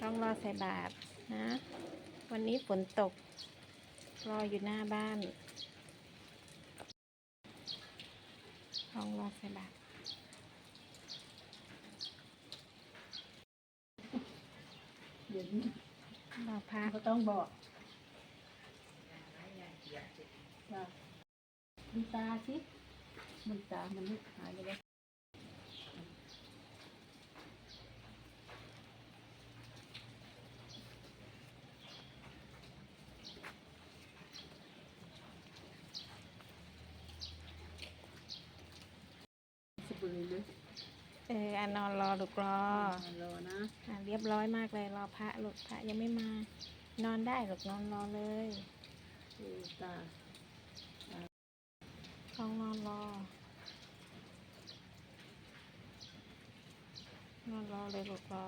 ต้องรอใส่บาตรนะ วันนี้ฝนตก รออยู่หน้าบ้านต้องรอใส่บาตรเดี๋ยวนี้รอพระก็ต้องบอกดูตาสิมันตามันไม่หายไปแล้ว สบุรีเลยเอออะนอนรอลูกรอรอนะอะเรียบร้อยมากเลยรอพระลูกพระยังไม่มา นอนได้ลูกนอนรอเลยดูตาต้องนอนรอนอนรอเลยลูกรอ